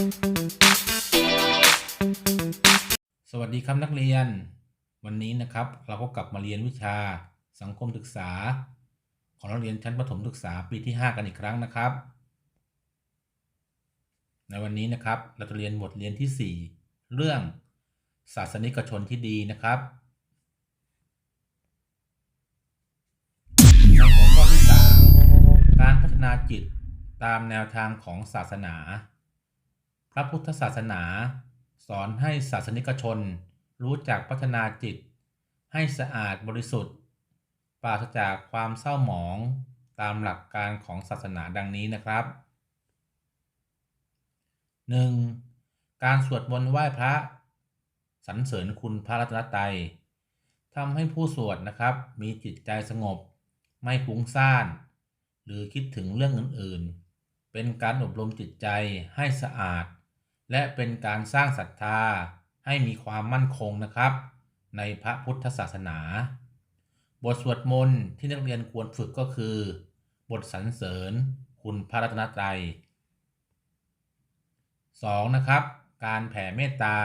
สวัสดีครับนักเรียน วันนี้นะครับเราก็กลับมาเรียนวิชาสังคมศึกษา ของนักเรียนชั้นประถมศึกษาปีที่ 5 กันอีกครั้งนะครับ ในวันนี้นะครับเราจะเรียนบทเรียนที่ 4 เรื่องศาสนิกชนที่ดีนะครับในหัวข้อที่ 3 การพัฒนาจิตตามแนวทางของศาสนา พระพุทธศาสนา สอนให้ศาสนิกชน รู้จักพัฒนาจิต ให้สะอาดบริสุทธิ์ ปราศจากความเศร้าหมองตามหลักการของศาสนาดังนี้นะครับ 1. การสวดมนต์ไหว้พระสรรเสริญคุณพระรัตนตรัยทำให้ผู้สวดนะครับ มีจิตใจสงบ ไม่ฟุ้งซ่าน หรือคิดถึงเรื่องอื่น ๆ เป็นการอบรมจิตใจให้สะอาด และเป็นการสร้างศรัทธาให้มีความมั่นคงนะครับ ในพระพุทธศาสนา บทสวดมนต์ที่นักเรียนควรฝึกก็คือ บทสรรเสริญคุณพระรัตนตรัย 2. นะครับ การแผ่เมตตา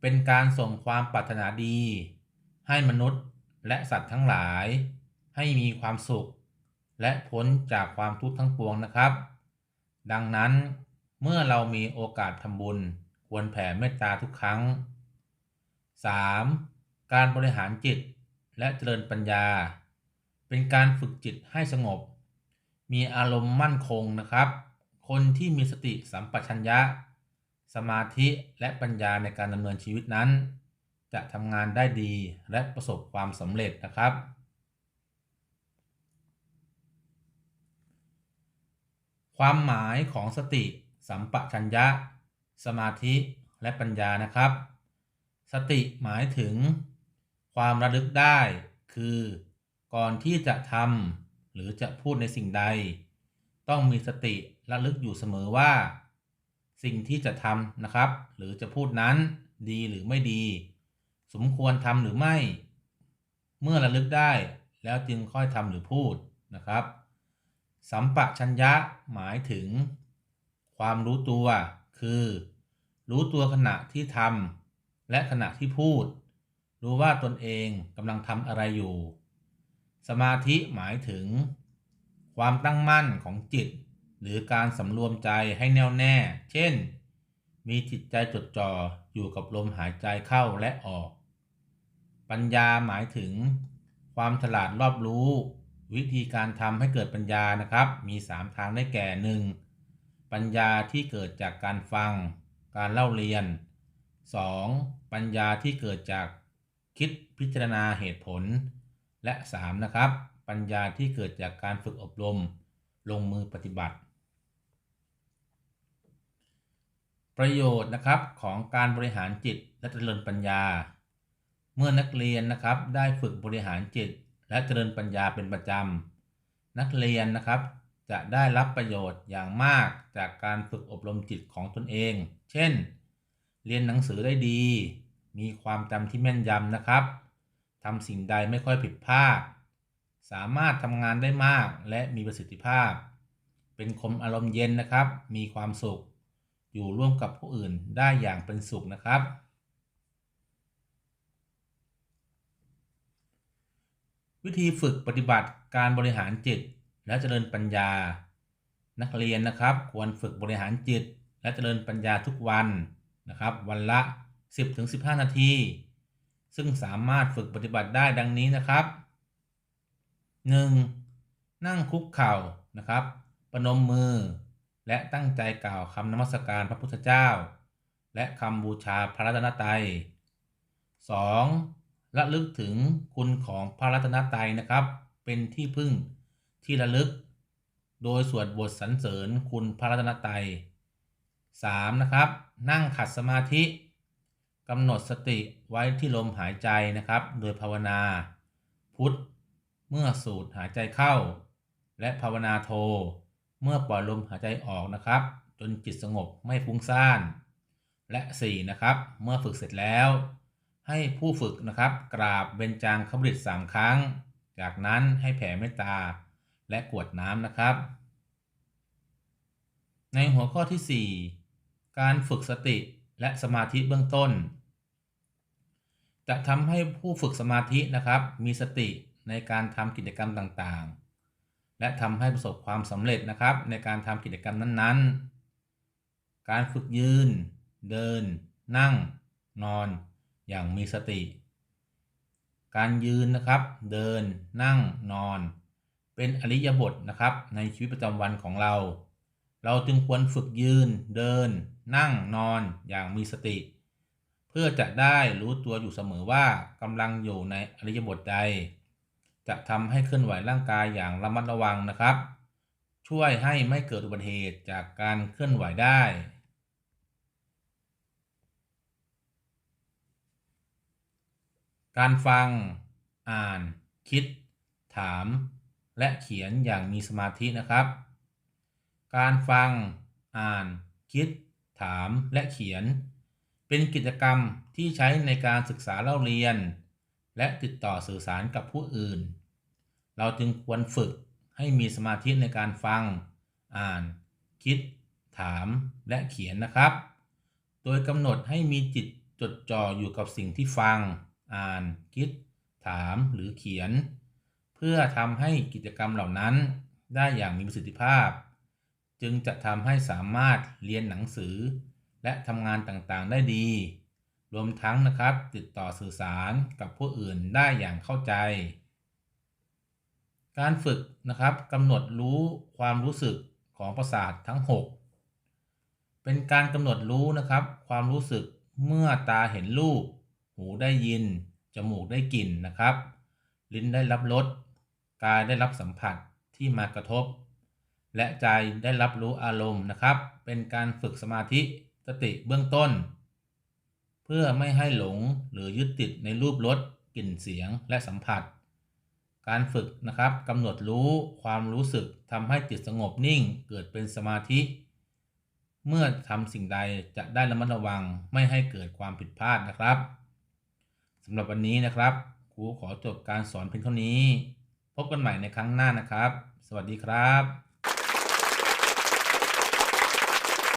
เป็นการส่งความปรารถนาดี ให้มนุษย์และสัตว์ทั้งหลาย ให้มีความสุข และพ้นจากความทุกข์ทั้งปวงนะครับ ดังนั้น เมื่อเรามีโอกาสทำบุญ ควรแผ่เมตตาทุกครั้ง 3. การบริหารจิตและเจริญปัญญา เป็นการฝึกจิตให้สงบ มีอารมณ์มั่นคงนะครับ คนที่มีสติสัมปชัญญะ สมาธิและปัญญาในการดำเนินชีวิตนั้น จะทำงานได้ดีและประสบความสำเร็จนะครับความหมายของสติ สัมปชัญญะ สมาธิและปัญญานะครับ สติหมายถึง ความระลึกได้ คือ ก่อนที่จะทำหรือจะพูดในสิ่งใด ต้องมีสติระลึกอยู่เสมอว่า สิ่งที่จะทำนะครับ หรือจะพูดนั้นดีหรือไม่ดี สมควรทำหรือไม่ เมื่อระลึกได้แล้วจึงค่อยทำหรือพูดนะครับ สัมปชัญญะหมายถึง ความรู้ตัว คือ รู้ตัวขณะที่ทำและขณะที่พูด รู้ว่าตนเองกำลังทำอะไรอยู่ สมาธิหมายถึง ความตั้งมั่นของจิต หรือการสำรวมใจให้แน่วแน่ เช่น มีจิตใจจดจ่ออยู่กับลมหายใจเข้าและออก ปัญญาหมายถึง ความฉลาดรอบรู้ วิธีการทำให้เกิดปัญญานะครับ มี 3 ทางได้แก่ 1. ปัญญาที่เกิดจากการฟัง การเล่าเรียน 2. ปัญญาที่เกิดจากคิดพิจารณาเหตุผล และ 3. นะครับ ปัญญาที่เกิดจากการฝึกอบรม ลงมือปฏิบัติ ประโยชน์นะครับของการบริหารจิตและเจริญปัญญา เมื่อนักเรียนนะครับได้ฝึกบริหารจิตและเจริญปัญญาเป็นประจำนักเรียนนะครับ จะได้รับประโยชน์อย่างมากจากการฝึกอบรมจิตของตนเอง เช่น เรียนหนังสือได้ดี มีความจำที่แม่นยำนะครับ ทำสิ่งใดไม่ค่อยผิดพลาด สามารถทำงานได้มากและมีประสิทธิภาพ เป็นคนอารมณ์เย็นนะครับ มีความสุข อยู่ร่วมกับผู้อื่นได้อย่างเป็นสุขนะครับ วิธีฝึกปฏิบัติการบริหารจิต และเจริญปัญญา นักเรียนนะครับ ควรฝึกบริหารจิต และเจริญปัญญาทุกวันนะครับ วันละ 10-15 นาที ซึ่งสามารถฝึกปฏิบัติได้ดังนี้นะครับ 1. นั่งคุกเข่านะครับ ประนมมือ และตั้งใจกล่าวคำนมัสการพระพุทธเจ้า และคำบูชาพระรัตนตรัย 2. ระลึกถึงคุณของพระรัตนตรัยนะครับ เป็นที่พึ่ง ที่ระลึก โดยสวดบทสรรเสริญคุณพระรัตนตรัย 3. นะครับ นั่งขัดสมาธิกำหนดสติไว้ที่ลมหายใจนะครับ โดยภาวนา พุทธเมื่อสูดหายใจเข้า และภาวนาโท เมื่อปล่อยลมหายใจออกนะครับ จนจิตสงบไม่ฟุ้งซ่าน และ 4. นะครับ เมื่อฝึกเสร็จแล้ว ให้ผู้ฝึกนะครับ กราบเบญจางคบริตสามครั้ง จากนั้นให้แผ่เมตตา และกวดน้ำนะครับ ในหัวข้อที่ 4 การฝึกสติและสมาธิเบื้องต้น จะทำให้ผู้ฝึกสมาธินะครับ มีสติในการทำกิจกรรมต่างๆ และทำให้ประสบความสำเร็จนะครับ ในการทำกิจกรรมนั้นๆ การฝึกยืน เดิน นั่ง นอนอย่างมีสติ การยืนนะครับ เดิน นั่ง นอน เป็นอริยบทนะครับ ในชีวิตประจำวันของเรา เราจึงควรฝึกยืน เดิน นั่งนอนอย่างมีสติ เพื่อจะได้รู้ตัวอยู่เสมอว่ากำลังอยู่ในอริยบทใด จะทำให้เคลื่อนไหวร่างกายอย่างระมัดระวังนะครับ ช่วยให้ไม่เกิดอุบัติเหตุจากการเคลื่อนไหวได้การฟัง อ่าน คิด ถาม และเขียนอย่างมีสมาธินะครับ การฟัง อ่าน คิด ถาม และเขียน เป็นกิจกรรมที่ใช้ในการศึกษาเล่าเรียน และติดต่อสื่อสารกับผู้อื่น เราจึงควรฝึกให้มีสมาธิในการฟัง อ่าน คิด ถาม และเขียนนะครับ โดยกำหนดให้มีจิตจดจ่ออยู่กับสิ่งที่ฟัง อ่าน คิด ถาม หรือเขียน เพื่อทำให้กิจกรรมเหล่านั้นได้อย่างมีประสิทธิภาพ จึงจะทำให้สามารถเรียนหนังสือ และทำงานต่างๆได้ดี รวมทั้งนะครับติดต่อสื่อสารกับผู้อื่นได้อย่างเข้าใจ การฝึกนะครับกำหนดรู้ความรู้สึกของประสาททั้ง 6 เป็นการกำหนดรู้นะครับ ความรู้สึกเมื่อตาเห็นรูป หูได้ยิน จมูกได้กลิ่นนะครับ ลิ้นได้รับรส กายได้รับสัมผัสที่มากระทบ และใจได้รับรู้อารมณ์นะครับ เป็นการฝึกสมาธิสติเบื้องต้น เพื่อไม่ให้หลงหรือยึดติดในรูปรสกลิ่นเสียงและสัมผัส การฝึกนะครับกำหนดรู้ความรู้สึกทำให้จิตสงบนิ่งเกิดเป็นสมาธิ เมื่อทำสิ่งใดจะได้ระมัดระวังไม่ให้เกิดความผิดพลาดนะครับสำหรับวันนี้นะครับครูขอจบการสอนเพียงเท่านี้ พบกันใหม่ในครั้งหน้านะครับ สวัสดีครับ